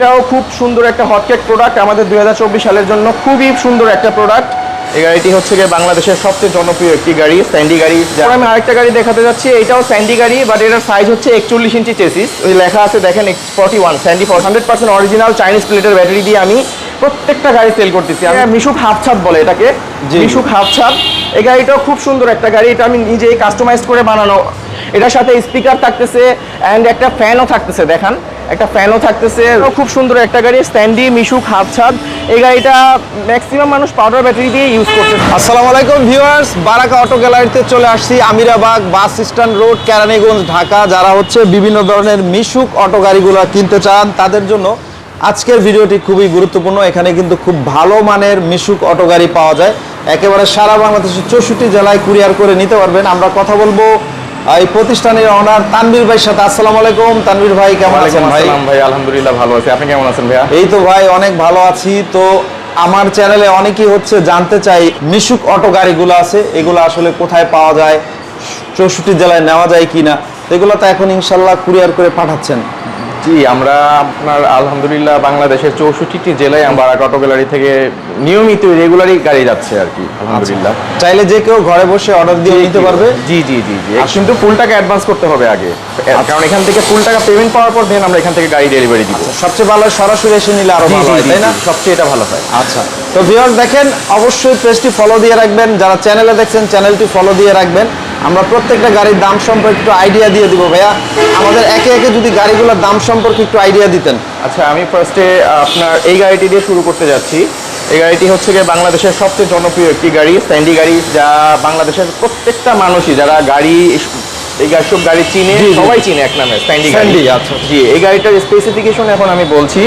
এটাও খুব সুন্দর একটা হটকেক প্রোডাক্ট আমাদের দুই সালের জন্য খুবই সুন্দর একটা প্রোডাক্ট এই গাড়িটি হচ্ছে গিয়ে বাংলাদেশের সবচেয়ে জনপ্রিয় একটি গাড়ি স্যান্ডি গাড়ি আমি আরেকটা গাড়ি দেখাতে যাচ্ছি এটাও স্যান্ডি গাড়ি বাট এটার সাইজ হচ্ছে একচল্লিশ ইঞ্চি চেসিস ওই লেখা আছে দেখেন forty one Sandy for hundred percent original Chinese প্লেটের ব্যাটারি দিয়ে আমি প্রত্যেকটা গাড়ি সেল করতেছি। আমি মিশুক হাফ ছাদ বলে এটাকে। মিশুক হাফ ছাদ এই গাড়িটাও খুব সুন্দর একটা গাড়ি এটা আমি নিজেই কাস্টমাইজ করে বানানো। এটার সাথে স্পিকার থাকতেছে অ্যান্ড একটা ফ্যানও থাকতেছে দেখান। একটা ফ্যানও থাকতেছে খুব সুন্দর একটা গাড়ি, স্ট্যান্ডি, মিশুক হাফ ছাদ এই গাড়িটা ম্যাক্সিমাম মানুষ পাউডার ব্যাটারি দিয়ে ইউজ করছে আসসালামু আলাইকুম ভিউয়ার্স বারাকা অটো গ্যালারিতে চলে আসছি, Amirabag bus stand road, Keraniganj, Dhaka. যারা হচ্ছে বিভিন্ন ধরনের মিশুক অটো গাড়িগুলো কিনতে চান, তাদের জন্য আজকের ভিডিওটি খুবই গুরুত্বপূর্ণ। এখানে কিন্তু খুব ভালো মানের মিশুক অটো গাড়ি পাওয়া যায়। একেবারে সারা বাংলাদেশের চৌষট্টি জেলায় কুরিয়ার করে নিতে পারবেন। আমরা কথা বলব এই প্রতিষ্ঠানের অনার তানভীর ভাইয়ের সাথে আসসালামু আলাইকুম। তানভীর ভাই কেমন আছেন? ভাই ভাই আলহামদুলিল্লাহ ভালো আছি। আপনি কেমন আছেন ভাইয়া? এই তো ভাই অনেক ভালো আছি। তো আমার চ্যানেলে অনেকেই হচ্ছে জানতে চাই মিশুক অটো গাড়িগুলো আছে এগুলো আসলে কোথায় পাওয়া যায় চৌষট্টি জেলায় নেওয়া যায় কিনা? এগুলো তো এখন ইনশাল্লাহ কুরিয়ার করে পাঠাচ্ছেন। জি আমরা আপনার আলহামদুলিল্লাহ বাংলাদেশের চৌষট্টিটি জেলায় আমরা অটো গ্যালারি থেকে নিয়মিত রেগুলারই গাড়ি যাচ্ছে আর কি আলহামদুলিল্লাহ। চাইলে যে কেউ ঘরে বসে অর্ডার দিয়ে নিতে পারবে? জি জি জি জি। কিন্তু ফুল টাকা অ্যাডভান্স করতে হবে আগে। কারণ এখান থেকে ফুল টাকা পেমেন্ট পাওয়ার পর দেন আমরা এখান থেকে গাড়ি ডেলিভারি দিব। সবচেয়ে ভালো সরাসরি এসে নিলে আরও ভালো হয় তাই না? সবচেয়ে এটা ভালো হয়। আচ্ছা। তো ভিউয়ার্স দেখেন অবশ্যই পেজটি ফলো দিয়ে রাখবেন। যারা চ্যানেলে দেখছেন চ্যানেলটি ফলো দিয়ে রাখবেন। আমরা প্রত্যেকটা গাড়ির দাম সম্পর্কে একটু আইডিয়া দিয়ে দিব ভাইয়া। আমাদের একে একে যদি গাড়িগুলোর দাম সম্পর্কে একটু আইডিয়া দিতেন। আচ্ছা আমি ফার্স্টে আপনার এই গাড়িটি দিয়ে শুরু করতে যাচ্ছি। এই গাড়িটি হচ্ছে গিয়ে বাংলাদেশের সবচেয়ে জনপ্রিয় একটি গাড়ি স্ট্যান্ডি গাড়ি যা বাংলাদেশের প্রত্যেকটা মানুষই যারা গাড়ি এই গাড়ি সব গাড়ি চিনে। সবাই চিনে এক নামে স্ট্যান্ডি গাড়ি। আচ্ছা। জি এই গাড়িটার স্পেসিফিকেশন এখন আমি বলছি।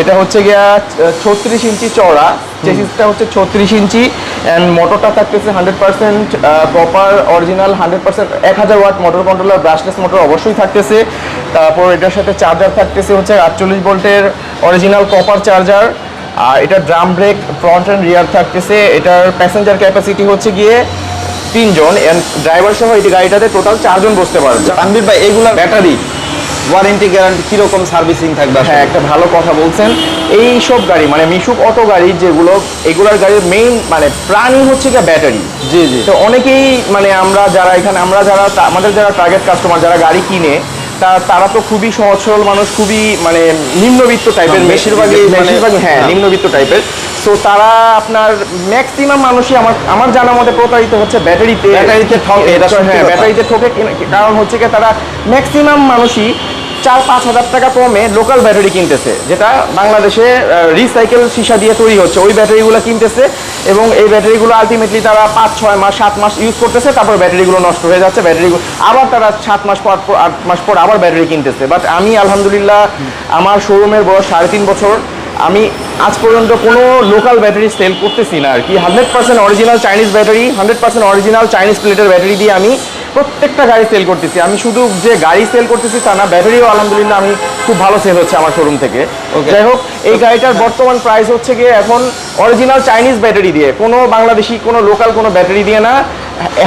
এটা হচ্ছে গিয়া ছত্রিশ ইঞ্চি চওড়া। চেসিসটা হচ্ছে ছত্রিশ ইঞ্চি অ্যান্ড মোটরটা থাকতেছে hundred percent proper original hundred percent এক হাজার watt motor controller brushless motor অবশ্যই থাকতেছে। তারপর এটার সাথে চার্জার থাকতেছে হচ্ছে আটচল্লিশ ভোল্টের অরিজিনাল কপার চার্জার আর এটা drum brake front and rear থাকতেছে। এটার প্যাসেঞ্জার ক্যাপাসিটি হচ্ছে গিয়ে তিনজন অ্যান্ড ড্রাইভার সহ এই গাড়িটাতে টোটাল চারজন বসতে পারবে। তানভীর ভাই এগুলা ব্যাটারি ওয়ারেন্টি গ্যারান্টি কীরকম সার্ভিসিং থাকবে হ্যাঁ একটা ভালো কথা বলছেন। এই সব গাড়ি মানে মিশুক অটো গাড়ি যেগুলো এগুলোর গাড়ির মেইন মানে প্রাণই হচ্ছে গিয়ে ব্যাটারি জি জি। তো অনেকেই মানে আমরা যারা এখানে আমরা যারা আমাদের যারা টার্গেট কাস্টমার যারা গাড়ি কিনে তারা তো খুবই সহজ সরল মানুষ খুবই মানে নিম্নবিত্ত টাইপের বেশিরভাগই মানে- বেশিরভাগই হ্যাঁ। নিম্নবিত্ত টাইপের তো তারা আপনার ম্যাক্সিমাম মানুষই আমার আমার জানার মধ্যে প্রতারিত হচ্ছে ব্যাটারিতে ব্যাটারিতে ঠকে, হ্যাঁ ব্যাটারিতে ঠকে কারণ হচ্ছে কি তারা ম্যাক্সিমাম মানুষই চার পাঁচ হাজার টাকা কমে লোকাল ব্যাটারি কিনতেছে, যেটা বাংলাদেশে রিসাইকেল সীসা দিয়ে তৈরি হচ্ছে। ওই ব্যাটারিগুলো কিনতেছে এবং এই ব্যাটারিগুলো আলটিমেটলি তারা পাঁচ, ছয় মাস, সাত মাস ইউজ করতেছে, তারপর ব্যাটারিগুলো নষ্ট হয়ে যাচ্ছে। ব্যাটারিগুলো আবার তারা সাত মাস পর আট মাস পর আবার ব্যাটারি কিনতেছে। বাট আমি আলহামদুলিল্লাহ, আমার শোরুমের বয়স সাড়ে তিন বছর। আমি আজ পর্যন্ত কোনো লোকাল ব্যাটারি সেল করতেছি না আর কি। Hundred percent original Chinese battery hundred percent original Chinese প্লেটের ব্যাটারি দিয়ে আমি প্রত্যেকটা গাড়ি সেল করতেছি। আমি শুধু যে গাড়ি সেল করতেছি তা না ব্যাটারিও আলহামদুলিল্লাহ আমি খুব ভালো সেল হচ্ছে আমার শোরুম থেকে. যাই হোক এই গাড়িটার বর্তমান প্রাইস হচ্ছে গিয়ে এখন অরিজিনাল চাইনিজ ব্যাটারি দিয়ে কোনো বাংলাদেশি কোনো লোকাল কোনো ব্যাটারি দিয়ে না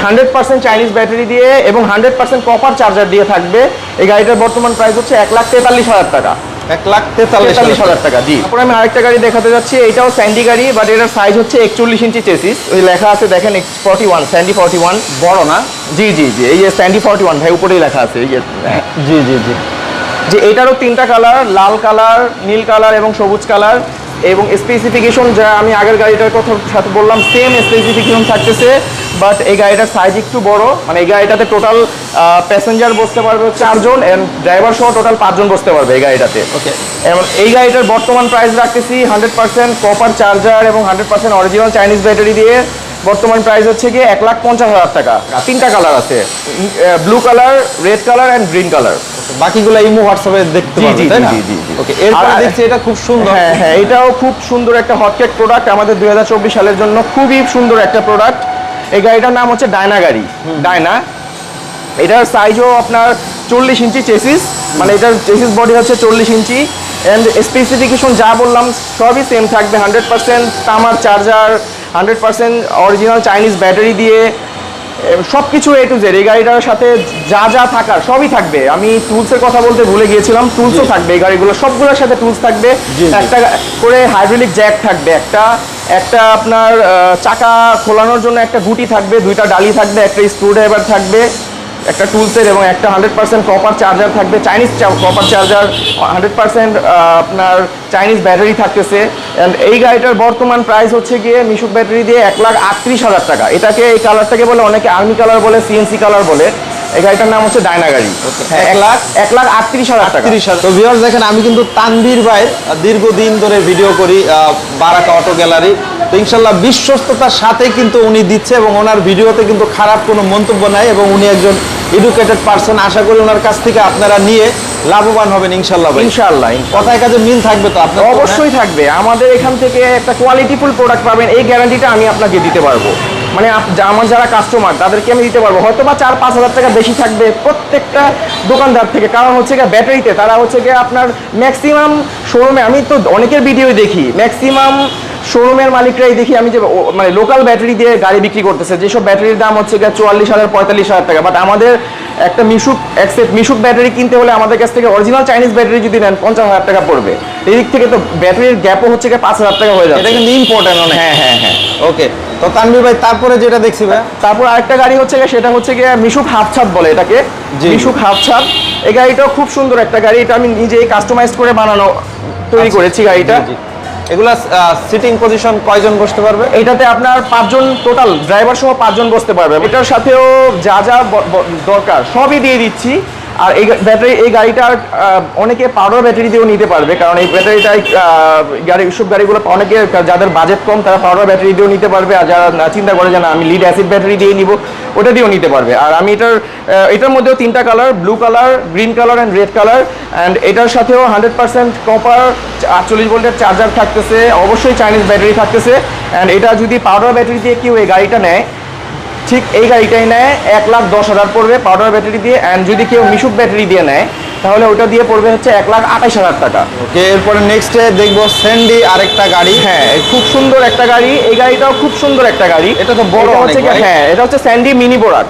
হান্ড্রেড পার্সেন্ট চাইনিজ ব্যাটারি দিয়ে এবং হান্ড্রেড পার্সেন্ট কপার চার্জার দিয়ে থাকবে। এই গাড়িটার বর্তমান প্রাইস হচ্ছে এক লাখ তেতাল্লিশ হাজার টাকা। এক লাখ তেতাল্লিশ তেতাল্লিশ হাজার টাকা জি। তারপরে আমি আরেকটা গাড়ি দেখাতে যাচ্ছি এটাও স্যান্ডি গাড়ি বাট এটার সাইজ হচ্ছে একচল্লিশ ইঞ্চি চেসিস। ওই লেখা আছে দেখেন forty one Sandy forty one বড় না? জি জি জি এই যে স্যান্ডি ফর্টি ওয়ান ভাই উপরেই লেখা আছে এই যে হ্যাঁ। জি জি জি। যে এটারও তিনটা কালার লাল কালার নীল কালার এবং সবুজ কালার এবং স্পেসিফিকেশন যা আমি আগের গাড়িটার কথা সাথে বললাম সেম স্পেসিফিকেশন থাকতেছে বাট এই গাড়িটার সাইজ একটু বড়। মানে এই গাড়িটাতে টোটাল প্যাসেঞ্জার বসতে পারবে চারজন এন্ড ড্রাইভার সহ টোটাল পাঁচজন বসতে পারবে এই গাড়িটাতে। ওকে এবং এই গাড়িটার বর্তমান প্রাইস রাখতেছি হান্ড্রেড পার্সেন্ট কপার চার্জার এবং hundred percent original Chinese battery দিয়ে। বর্তমান প্রাইস হচ্ছে গিয়ে এক লাখ পঞ্চাশ হাজার টাকা। তিনটা কালার আছে। Blue colour red colour and green colour বাকিগুলো ইমো হোয়াটসঅ্যাপে দেখতে পারবে তাই না? জি, জি, জি। ওকে এরপরে দেখছি এটা খুব সুন্দর। হ্যাঁ হ্যাঁ এটাও খুব সুন্দর একটা প্রোডাক্ট আমাদের দুই সালের জন্য খুবই সুন্দর একটা প্রোডাক্ট এই গাড়িটার নাম হচ্ছে ডায়না গাড়ি। ডায়না এটার সাইজও আপনার চল্লিশ ইঞ্চি চেসিস মানে এটার চেসিস বডি হচ্ছে চল্লিশ ইঞ্চি। অ্যান্ড স্পেসিফিকেশন যা বললাম সবই সেম থাকবে হান্ড্রেড পার্সেন্ট তামার charger hundred percent original Chinese battery দিয়ে। সব কিছু এ টু জেড এই গাড়িটার সাথে যা যা থাকার সবই থাকবে। আমি টুলসের কথা বলতে ভুলে গিয়েছিলাম টুলসও থাকবে এই গাড়িগুলো সবগুলোর সাথে টুলস থাকবে। একটা করে হাইড্রোলিক জ্যাক থাকবে একটা একটা আপনার চাকা খোলানোর জন্য একটা গুটি থাকবে দুইটা ডালি থাকবে একটা স্ক্রু ড্রাইভার থাকবে। একটা টুলসের এবং একটা হান্ড্রেড পার্সেন্ট কপার চার্জার থাকবে। Chinese copper charger hundred percent আপনার চাইনিজ ব্যাটারি থাকতেছে। অ্যান্ড এই গাড়িটার বর্তমান প্রাইস হচ্ছে গিয়ে মিশুক ব্যাটারি দিয়ে এক লাখ আটত্রিশ হাজার টাকা। এটাকে এই কালারটাকে বলে অনেকে আর্মি কালার বলে সিএনসি কালার বলে। এই গাড়িটার নাম হচ্ছে ডায়না গাড়ি। এক লাখ এক লাখ আটত্রিশ হাজার টাকা। তিরিশ হাজার। তো ভিউয়ার্স দেখেন আমি কিন্তু তানভীর ভাইয়ের দীর্ঘদিন ধরে ভিডিও করি বারাকা অটো গ্যালারি তো ইনশাল্লাহ বিশ্বস্ততার সাথে কিন্তু উনি দিচ্ছে এবং ওনার ভিডিওতে কিন্তু খারাপ কোনো মন্তব্য নাই এবং উনি একজন এডুকেটেড পার্সন আশা করি ওনার কাছ থেকে আপনারা নিয়ে লাভবান হবেন ইনশাল্লাহ ইনশাল্লাহ কথায় কাজে মিল থাকবে তো আপনার? অবশ্যই থাকবে। আমাদের এখান থেকে একটা কোয়ালিটিফুল প্রোডাক্ট পাবেন এই গ্যারান্টিটা আমি আপনাকে দিতে পারব। মানে আমার যারা কাস্টমার তাদেরকে আমি দিতে পারব। হয়তো বা চার পাঁচ হাজার টাকা বেশি থাকবে প্রত্যেকটা দোকানদার থেকে। কারণ হচ্ছে গিয়ে ব্যাটারিতে তারা হচ্ছে গিয়ে আপনার ম্যাক্সিমাম শোরুমে আমি তো অনেকের ভিডিও দেখি। ম্যাক্সিমাম শোরুমের মালিকরাই দেখি আমি যে মানে লোকাল ব্যাটারি দিয়ে গাড়ি বিক্রি করতেছে। যেসব ব্যাটারির দাম হচ্ছে গিয়ে চুয়াল্লিশ হাজার পঁয়তাল্লিশ হাজার টাকা। বাট আমাদের একটা মিশুক অ্যাকসেপ্ট মিশুক ব্যাটারি কিনতে হলে আমাদের কাছ থেকে অরিজিনাল চাইনিজ ব্যাটারি যদি নেন পঞ্চাশ হাজার টাকা পড়বে। এই দিক থেকে তো ব্যাটারির গ্যাপও হচ্ছে গিয়ে পাঁচ হাজার টাকা হয়ে যাবে এটা কিন্তু ইম্পর্টেন্ট হ্যাঁ হ্যাঁ হ্যাঁ। ওকে তো তানভীর ভাই তারপরে যেটা দেখছি ভাই? তারপর আরেকটা গাড়ি হচ্ছে সেটা হচ্ছে গিয়ে মিশুক হাফ ছাদ বলে এটাকে। মিশুক হাফ ছাদ এই গাড়িটাও খুব সুন্দর একটা গাড়ি। এটা আমি নিজেই কাস্টমাইজ করে বানানো তৈরি আচ্ছা। করেছি গাড়িটা। এগুলা সিটিং পজিশন কয়জন বসতে পারবে? এটাতে আপনার পাঁচজন টোটাল ড্রাইভার সহ পাঁচজন বসতে পারবে। এটার সাথেও যা যা দরকার সবই দিয়ে দিচ্ছি। আর এই ব্যাটারি এই গাড়িটার আহ, অনেকে পাওয়ার ব্যাটারি দিয়েও নিতে পারবে কারণ এই ব্যাটারিটাই গাড়ি সব গাড়িগুলো অনেকে যাদের বাজেট কম তারা পাওয়ার ব্যাটারি দিয়েও নিতে পারবে আর যারা চিন্তা করে যে আমি লিড অ্যাসিড ব্যাটারি দিয়ে নিব ওটা দিয়েও নিতে পারবে। আর আমি এটার এটার মধ্যেও তিনটা colour blue colour green colour and red colour and এটার সাথেও হান্ড্রেড পার্সেন্ট কপার আটচল্লিশ ভোল্টের চার্জার থাকতেছে অবশ্যই চাইনিজ ব্যাটারি থাকতেছে অ্যান্ড এটা যদি পাউডার ব্যাটারি দিয়ে কেউ এই গাড়িটা নেয় ঠিক এই গাড়িটাই নেয় এক লাখ দশ হাজার পড়বে পাউডার ব্যাটারি দিয়ে অ্যান্ড যদি কেউ মিশুক ব্যাটারি দিয়ে নেয় তাহলে ওটা দিয়ে পড়বে হচ্ছে এক লাখ আঠাশ হাজার টাকা। ওকে এরপরে নেক্সটে দেখব স্যান্ডি আরেকটা গাড়ি। হ্যাঁ খুব সুন্দর একটা গাড়ি এই গাড়িটাও খুব সুন্দর একটা গাড়ি। এটা তো বড় হচ্ছে হ্যাঁ এটা হচ্ছে Sandy mini Borak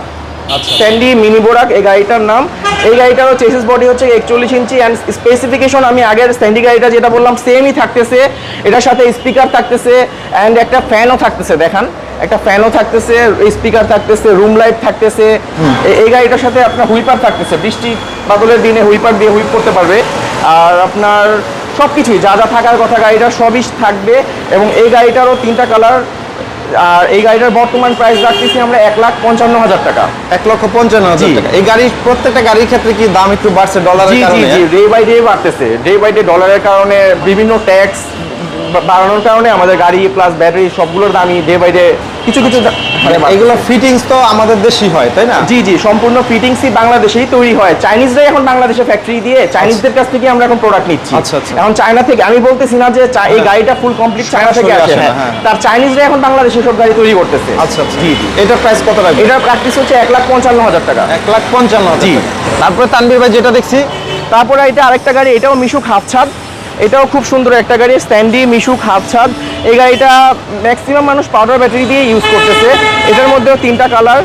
Sandy mini Borak এই গাড়িটার নাম। এই গাড়িটারও চেসিস বডি হচ্ছে একচল্লিশ ইঞ্চি অ্যান্ড স্পেসিফিকেশন আমি আগের স্যান্ডি গাড়িটা যেটা বললাম সেমই থাকতেছে। এটার সাথে স্পিকার থাকতেছে অ্যান্ড একটা ফ্যানও থাকতেছে দেখান। একটা ফ্যানও থাকতেছে স্পিকার থাকতেছে রুম লাইট থাকতেছে। এই গাড়িটার সাথে আপনার হুইপার থাকতেছে। বৃষ্টি বাদলের দিনে হুইপার দিয়ে হুইপ করতে পারবে। আর আপনার সব কিছুই যা যা থাকার কথা গাড়িটার সবই থাকবে। এবং এই গাড়িটারও তিনটা কালার আর এই গাড়িটার বর্তমান প্রাইস রাখতেছি আমরা এক লাখ পঞ্চান্ন হাজার টাকা। এক লক্ষ পঞ্চান্ন হাজার টাকা। এই গাড়ির প্রত্যেকটা গাড়ির ক্ষেত্রে কি দাম একটু বাড়ছে ডলারের জি কারণে? জি ডে বাই ডে বাড়তেছে। ডে বাই ডে ডলারের কারণে বিভিন্ন ট্যাক্স বাড়ানোর কারণে আমাদের গাড়ি প্লাস ব্যাটারি সবগুলোর দামই ডে বাই ডে কিছু কিছু দা- এগুলো ফিটিংস তো আমাদের দেশই হয় তাই না? জি জি সম্পূর্ণ ফিটিংসই বাংলাদেশেই তৈরি হয়। চাইনিজরাই এখন বাংলাদেশে ফ্যাক্টরি দিয়ে চাইনিজদের কাছ থেকে আমরা এখন প্রোডাক্ট নিচ্ছি। আচ্ছা, আচ্ছা। এখন চায়না থেকে আমি বলতেছি না যে এই হ্যাঁ। গাড়িটা ফুল কমপ্লিট চায়না থেকে আসে হ্যাঁ। তার চাইনিজরা এখন বাংলাদেশে সব গাড়ি তৈরি করতেছে। আচ্ছা আচ্ছা। জি জি। এটার প্রাইস কত রাখবে এটার প্র্যাকটিস হচ্ছে এক লাখ পঞ্চান্ন হাজার টাকা। এক লাখ পঞ্চান্ন জি। তারপরে তানভীর ভাই যেটা দেখছি তারপরে এটা আরেকটা গাড়ি এটাও মিশুক হাফ ছাদ এটাও খুব সুন্দর একটা গাড়ি স্ট্যান্ডি মিশুক হাফ ছাদ এই গাড়িটা ম্যাক্সিমাম মানুষ পাউডার ব্যাটারি দিয়ে ইউজ করতেছে। এটার মধ্যেও তিনটা কালার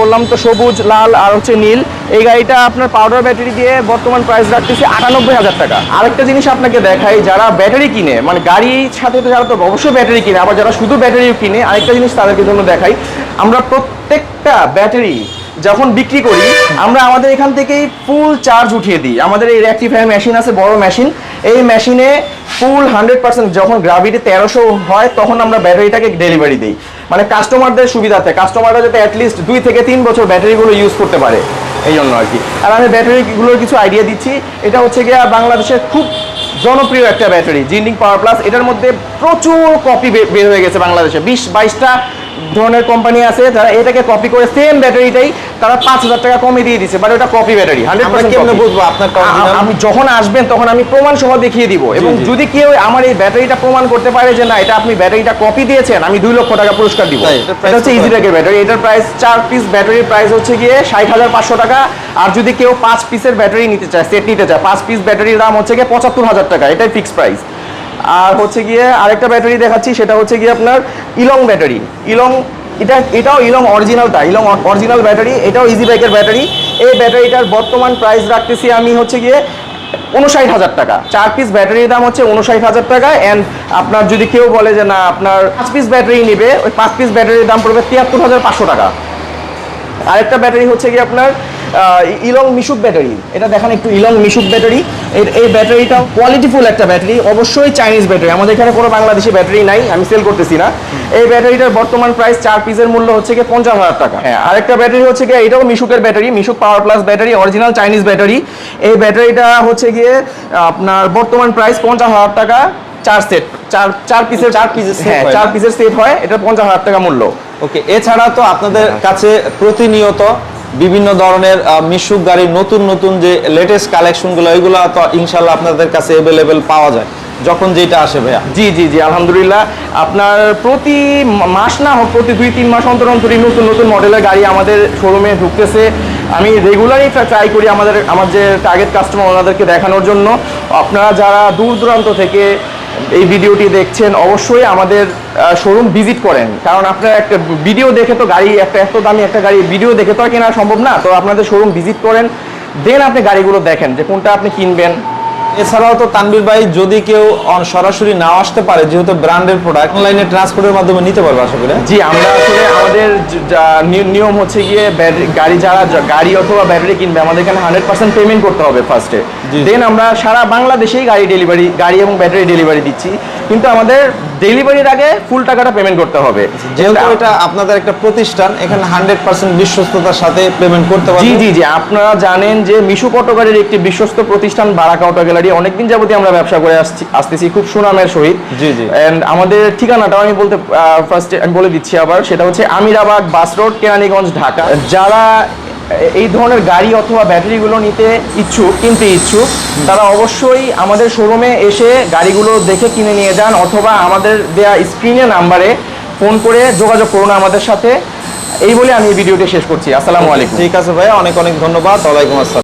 বললাম তো সবুজ, লাল আর হচ্ছে নীল। এই গাড়িটা আপনার পাউডার ব্যাটারি দিয়ে বর্তমান প্রাইস রাখতেছে আটানব্বই হাজার টাকা। আরেকটা জিনিস আপনাকে দেখাই, যারা ব্যাটারি কিনে মানে গাড়ির সাথে তো যারা তো অবশ্যই ব্যাটারি কিনে, আবার যারা শুধু ব্যাটারিও কিনে, আরেকটা জিনিস তাদেরকে জন্য দেখাই। আমরা প্রত্যেকটা ব্যাটারি যখন বিক্রি করি, আমরা আমাদের এখান থেকেই ফুল চার্জ উঠিয়ে দিই। আমাদের এই রেক্টিফায়ার মেশিন আছে, বড় মেশিন এই মেশিনে ফুল হান্ড্রেড পার্সেন্ট যখন গ্রাভিটি তেরোশো হয়, তখন আমরা ব্যাটারিটাকে ডেলিভারি দিই। মানে কাস্টমারদের সুবিধাতে। কাস্টমাররা যাতে অ্যাটলিস্ট দুই থেকে তিন বছর ব্যাটারিগুলো ইউজ করতে পারে। এই জন্য আর কি। আর আমি ব্যাটারিগুলোর কিছু আইডিয়া দিচ্ছি। এটা হচ্ছে গিয়ে বাংলাদেশের খুব জনপ্রিয় একটা ব্যাটারি জিন্ডিং পাওয়ার প্লাস এটার মধ্যে প্রচুর কপি বের হয়ে গেছে বাংলাদেশে। বিশ, বাইশটা ধরনের কোম্পানি আছে যারা এটাকে কপি করে সেম ব্যাটারিটাই তারা পাঁচ হাজার টাকা কমে দিয়ে দিচ্ছে বাট ওটা কপি ব্যাটারি হান্ড্রেড কেমনে বুঝব original? আমি যখন আসবেন তখন আমি প্রমাণ সহ দেখিয়ে দিব। এবং যদি কেউ আমার এই ব্যাটারিটা প্রমাণ করতে পারে যে না এটা আপনি ব্যাটারিটা কপি দিয়েছেন আমি দুই লক্ষ টাকা পুরস্কার দিব। এটা হচ্ছে কত? ইজিটেকের ব্যাটারি এটার প্রাইস চার পিস ব্যাটারির প্রাইস হচ্ছে গিয়ে ষাট হাজার পাঁচশো টাকা আর যদি কেউ পাঁচ পিসের ব্যাটারি নিতে চায় সেট নিতে চায় পাঁচ পিস ব্যাটারির দাম হচ্ছে গিয়ে পঁচাত্তর হাজার টাকা এটাই ফিক্স প্রাইস আর হচ্ছে গিয়ে আরেকটা ব্যাটারি দেখাচ্ছি, সেটা হচ্ছে গিয়ে আপনার ইলং ব্যাটারি। ইলং, এটা, এটাও ইলং অরিজিনালটা ইলং অরিজিনাল ব্যাটারি, এটাও ইজি বাইকের ব্যাটারি। এই ব্যাটারিটার বর্তমান প্রাইস রাখতেছি আমি হচ্ছে গিয়ে উনষাট হাজার টাকা। চার পিস ব্যাটারির দাম হচ্ছে উনষাট হাজার টাকা অ্যান্ড আপনার যদি কেউ বলে যে না, আপনার পাঁচ পিস ব্যাটারি নেবে, ওই পাঁচ পিস ব্যাটারির দাম পড়বে তিয়াত্তর হাজার পাঁচশো টাকা। আরেকটা ব্যাটারি হচ্ছে কি আপনার ইলং মিশুক ব্যাটারি। এটা দেখেন একটু ইলং মিশুক ব্যাটারি। এর- এই ব্যাটারিটা কোয়ালিটিফুল একটা ব্যাটারি অবশ্যই চাইনিজ ব্যাটারি। আমাদের এখানে কোনো বাংলাদেশি ব্যাটারি নাই আমি সেল করতেছি না। এই ব্যাটারিটার বর্তমান প্রাইস চার পিসের মূল্য হচ্ছে কি পঞ্চাশ হাজার টাকা। হ্যাঁ আরেকটা ব্যাটারি হচ্ছে কি এটাও মিশুকের battery Mishuk power plus battery original Chinese battery. এই ব্যাটারিটা হচ্ছে গিয়ে আপনার বর্তমান প্রাইস পঞ্চাশ হাজার টাকা চার সেট চার চার পিসের চার পিসের হ্যাঁ চার পিসের সেট হয় এটা পঞ্চাশ হাজার টাকা মূল্য। ওকে এছাড়া তো আপনাদের কাছে প্রতিনিয়ত বিভিন্ন ধরনের মিশুক গাড়ির নতুন নতুন যে লেটেস্ট কালেকশনগুলো ওইগুলো তো ইনশাল্লাহ আপনাদের কাছে অ্যাভেলেবেল পাওয়া যায়। যখন যেটা আসে ভাইয়া। জি জি জি, আলহামদুলিল্লাহ। আপনার প্রতি মাস না হোক প্রতি দুই, তিন মাস অন্তর অন্তরই নতুন নতুন মডেলের গাড়ি আমাদের শোরুমে ঢুকতেছে। আমি রেগুলারই ট্রাই করি আমাদের, আমার যে টার্গেট কাস্টমার ওনাদেরকে দেখানোর জন্য। আপনারা যারা দূর দূরান্ত থেকে এই ভিডিওটি দেখছেন, অবশ্যই আমাদের শোরুম ভিজিট করেন। কারণ আপনার একটা ভিডিও দেখে তো গাড়ি, একটা এত দামি একটা গাড়ি ভিডিও দেখে তো আর কেনা সম্ভব না। তো আপনাদের শোরুম ভিজিট করেন দেন আপনি গাড়িগুলো দেখেন যে কোনটা আপনি কিনবেন। এছাড়াও তো তানবির ভাই যদি কেউ সরাসরি নাও আসতে পারে যেহেতু ব্র্যান্ডের প্রোডাক্ট অনলাইনে ট্রান্সপোর্টের মাধ্যমে নিতে পারবে আশা করি জি আমরা আসলে আমাদের নিয়ম হচ্ছে গিয়ে গাড়ি যারা গাড়ি অথবা ব্যাটারি কিনবে আমাদের এখানে হান্ড্রেড পার্সেন্ট পেমেন্ট করতে হবে ফার্স্টে দেন আমরা সারা বাংলাদেশেই গাড়ি ডেলিভারি গাড়ি এবং ব্যাটারি ডেলিভারি দিচ্ছি। কিন্তু আমাদের ডেলিভারির আগে ফুল টাকাটা পেমেন্ট করতে হবে। যেহেতু এটা আপনাদের একটা প্রতিষ্ঠান এখানে হান্ড্রেড পার্সেন্ট বিশ্বস্ততার সাথে পেমেন্ট করতে জি জি জি আপনারা জানেন যে মিশু অটো একটি বিশ্বস্ত প্রতিষ্ঠান বারাকা অটো গ্যালারি অনেকদিন যাবতীয় আমরা ব্যবসা করে আসছি আসতেছি খুব সুনামের সহিত। জি, জি। অ্যান্ড আমাদের ঠিকানাটাও আমি বলতে ফার্স্টে আমি বলে দিচ্ছি আবার সেটা হচ্ছে আমিরাবাদ বাস রোড কেরানীগঞ্জ ঢাকা। যারা এই ধরনের গাড়ি অথবা ব্যাটারিগুলো নিতে ইচ্ছুক কিনতে ইচ্ছুক তারা অবশ্যই আমাদের শোরুমে এসে গাড়িগুলো দেখে কিনে নিয়ে যান অথবা আমাদের দেয়া স্ক্রিনে নাম্বারে ফোন করে যোগাযোগ করুন আমাদের সাথে। এই বলে আমি ভিডিওটি শেষ করছি। আসসালামু আলাইকুম। ঠিক আছে ভাই অনেক অনেক ধন্যবাদ। ওয়ালাইকুম আসসালাম।